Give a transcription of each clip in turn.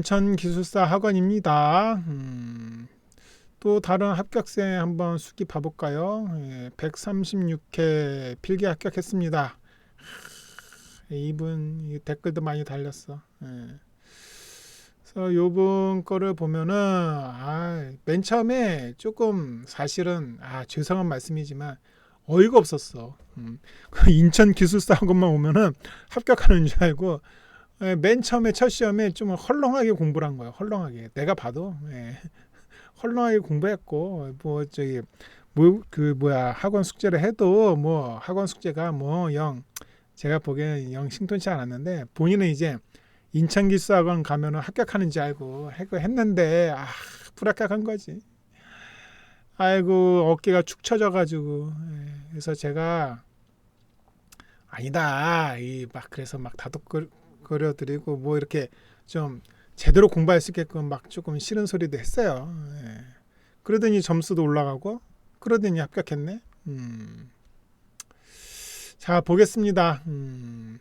인천기술사 학원입니다. 음, 또 다른 합격생 한번 수기 봐볼까요? 예, 136회 필기 합격했습니다. 하, 이분 이 댓글도 많이 달렸어. 예. 그래서 요분 거를 보면은 아, 맨 처음에 조금 사실은 아 죄송한 말씀이지만 어이가 없었어. 음. 인천 기술사 학원만 오면은 합격하는 줄 알고 예, 맨 처음에 첫 시험에 좀 헐렁하게 공부를 한 거예요. 헐렁하게. 내가 봐도 예. 헐렁하게 공부했고 뭐 저기 뭐 그 뭐야 학원 숙제를 해도 뭐 학원 숙제가 뭐 영 제가 보기에는 영 신통치 않았는데 본인은 이제 인천기술학원 가면은 합격하는 줄 알고 했- 했는데 아 불합격한 거지. 아이고 어깨가 축 처져가지고 예. 그래서 제가 아니다 이 막 그래서 막 다독거 려 드리고 뭐 이렇게 좀 제대로 공부할 수 있게끔 막 조금 싫은 소리도 했어요. 예. 그러더니 점수도 올라가고 그러더니 합격했네. 음. 자 보겠습니다. 음.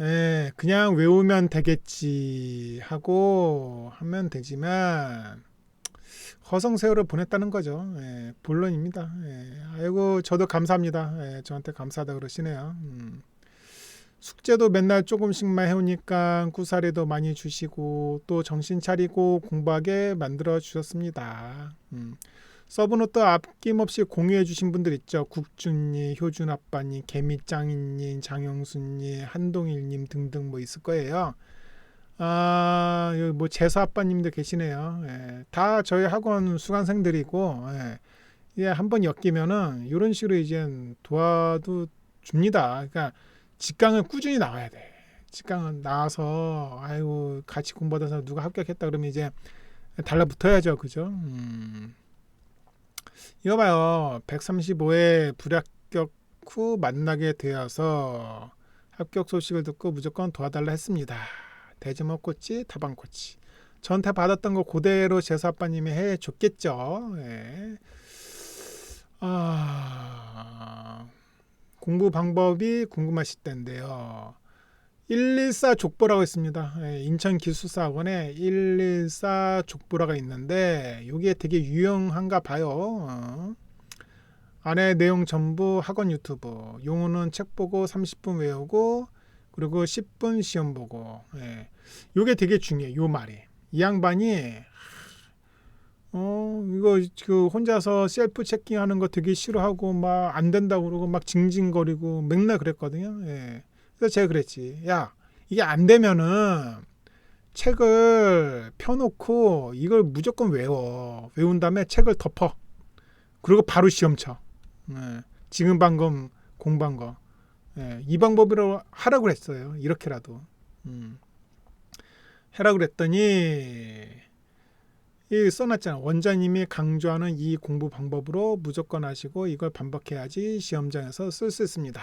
예, 그냥 외우면 되겠지 하고 하면 되지만 허송세월을 보냈다는 거죠. 예, 본론입니다. 예, 아이고 저도 감사합니다. 예, 저한테 감사하다 그러시네요. 음. 숙제도 맨날 조금씩만 해오니까 구사리도 많이 주시고 또 정신 차리고 공부하게 만들어 주셨습니다. 음. 서브노트 아낌없이 공유해 주신 분들 있죠. 국준님, 효준 아빠님, 개미짱이님, 장영수님, 한동일님 등등 뭐 있을 거예요. 아, 여기 뭐 재수 아빠님도 계시네요. 예, 다 저희 학원 수강생들이고, 예, 예, 한번 엮이면은 이런 식으로 이제 도와도 줍니다. 그러니까 직강은 꾸준히 나와야 돼. 직강은 나와서 아이고 같이 공부하다서 누가 합격했다 그러면 이제 달라붙어야죠, 그죠? 음. 이거 봐요. 135회 불합격 후 만나게 되어서 합격 소식을 듣고 무조건 도와달라 했습니다. 대즈모 코치, 다방 코치. 저한테 받았던 거 그대로 재수 아빠님이 해줬겠죠. 예. 아, 공부 방법이 궁금하실 텐데요. 114 족보라고 있습니다. 예, 인천 기술사학원에 114 족보라가 있는데 이게 되게 유용한가 봐요. 어. 안에 내용 전부 학원 유튜브. 용어는 책 보고 30분 외우고 그리고 10분 시험 보고. 예. 요게 되게 중요해. 요 말이. 이 양반이 어 이거 그 혼자서 셀프 체킹하는 거 되게 싫어하고 막 안 된다고 그러고 막 징징거리고 맨날 그랬거든요. 예. 그래서 제가 그랬지. 야, 이게 안 되면은 책을 펴놓고 이걸 무조건 외워. 외운 다음에 책을 덮어. 그리고 바로 시험 쳐. 예, 지금 방금 공부한 거. 예, 이 방법으로 하라고 했어요. 이렇게라도. 음. 해라고 그랬더니 이 써놨잖아. 원장님이 강조하는 이 공부 방법으로 무조건 하시고 이걸 반복해야지 시험장에서 쓸 수 있습니다.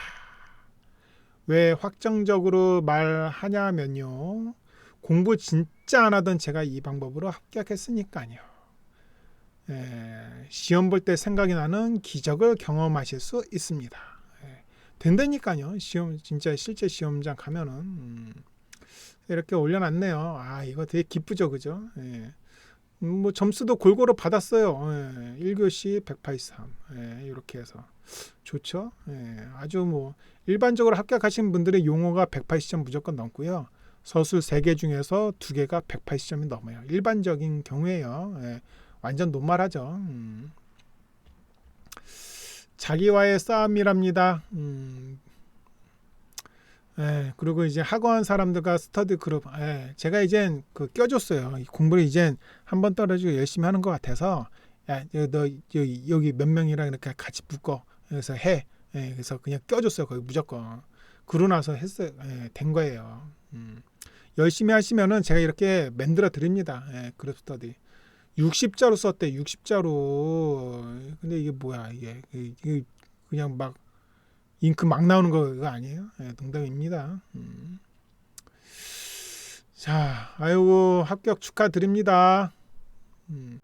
왜 확정적으로 말하냐면요. 공부 진짜 안 하던 제가 이 방법으로 합격했으니까요. 예, 시험 볼 때 생각이 나는 기적을 경험하실 수 있습니다. 예, 된다니까요. 시험 진짜 실제 시험장 가면은 음, 이렇게 올려놨네요. 아 이거 되게 기쁘죠, 그죠? 예. 음, 뭐 점수도 골고루 받았어요. 예, 1교시 183 예, 이렇게 해서 좋죠. 예, 아주 뭐 일반적으로 합격하신 분들의 용어가 180점 무조건 넘고요. 서술 3개 중에서 2개가 180점이 넘어요. 일반적인 경우에요. 예, 완전 노말하죠. 음. 자기와의 싸움이랍니다. 음. 예, 그리고 이제 학원 사람들과 스터디 그룹, 예, 제가 이젠 그 껴줬어요. 이 공부를 이젠 한 번 떨어지고 열심히 하는 것 같아서, 야, 너 여기, 여기 몇 명이랑 이렇게 같이 묶어. 그래서 해. 예, 그래서 그냥 껴줬어요. 거의 무조건. 그러고 나서 했어요. 예, 된 거예요. 음. 열심히 하시면은 제가 이렇게 만들어 드립니다. 예, 그룹 스터디. 60자로 썼대. 60자로. 근데 이게 뭐야 이게 이게 그냥 막 잉크 막 나오는 거 아니에요? 예, 농담입니다. 음. 자, 아이고 합격 축하드립니다. 음.